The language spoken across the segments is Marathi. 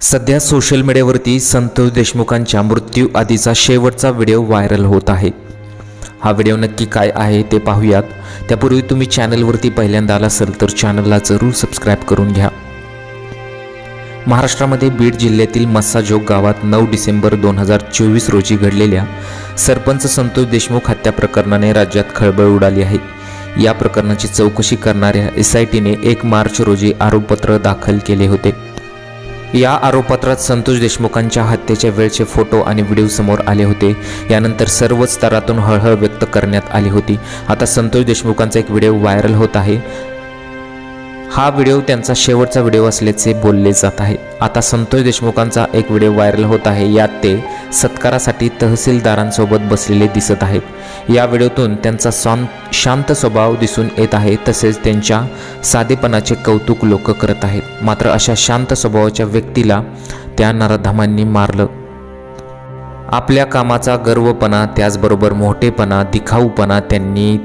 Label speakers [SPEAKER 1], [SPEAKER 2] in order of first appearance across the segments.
[SPEAKER 1] सध्या सोशल मीडियावरती संतोष देशमुखांच्या मृत्यू आधीचा शेवटचा व्हिडिओ व्हायरल होत आहे. हा व्हिडिओ नक्की काय आहे ते पाहूयात. त्यापूर्वी तुम्ही चॅनलवरती पहिल्यांदा आला असेल तर चॅनलला जरूर सबस्क्राईब करून घ्या. महाराष्ट्रामध्ये बीड जिल्ह्यातील मस्साजोग गावात नऊ डिसेंबर दोन हजार चोवीस रोजी घडलेल्या सरपंच संतोष देशमुख हत्या प्रकरणाने राज्यात खळबळ उडाली आहे. या प्रकरणाची चौकशी करणाऱ्या एस आय टीने एक मार्च रोजी आरोपपत्र दाखल केले होते. या आरोपपत्रात संतोष देशमुखांच्या हत्येच्या वेळचे फोटो आणि व्हिडिओ समोर आले होते. यानंतर सर्वच स्तरातून हळहळ व्यक्त करण्यात आली होती. आता संतोष देशमुखांचा एक व्हिडिओ व्हायरल होत आहे. हा व्हिडिओ त्यांचा शेवटचा व्हिडिओ असल्याचे बोलले जात आहे. आता संतोष देशमुखांचा एक व्हिडिओ व्हायरल होत आहे. यात ते सत्कारासाठी तहसीलदारांसोबत बसलेले दिसत आहेत. या व्हिडिओतून त्यांचा शांत शांत स्वभाव दिसून येत आहे तसेच त्यांच्या साधेपणाचे कौतुक लोक करत आहेत. मात्र अशा शांत स्वभावाच्या व्यक्तीला त्या नराधामांनी मारलं. आपल्या कामाचा गर्वपणा त्याचबरोबर मोठेपणा दिखाऊपणा त्यांनी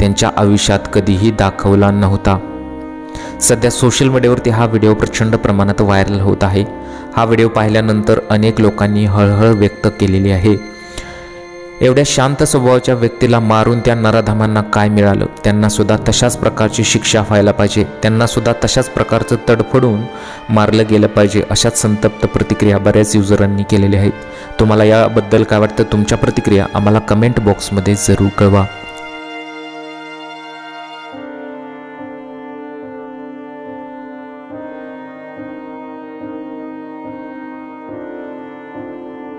[SPEAKER 1] त्यांच्या आयुष्यात कधीही दाखवला नव्हता. सध्या सोशल मीडियावरती हा व्हिडिओ प्रचंड प्रमाणात व्हायरल होत आहे. हा व्हिडिओ पाहिल्यानंतर अनेक लोकांनी हळहळ व्यक्त केलेली आहे. एवढ्या शांत स्वभावाच्या व्यक्तीला मारून त्या नराधामांना काय मिळालं? त्यांना सुद्धा तशाच प्रकारची शिक्षा व्हायला पाहिजे. त्यांना सुद्धा तशाच प्रकारचं तडफडून मारलं गेलं पाहिजे अशाच संतप्त प्रतिक्रिया बऱ्याच युजरांनी केलेल्या आहेत. तुम्हाला याबद्दल काय वाटतं? तुमच्या प्रतिक्रिया आम्हाला कमेंट बॉक्समध्ये जरूर कळवा.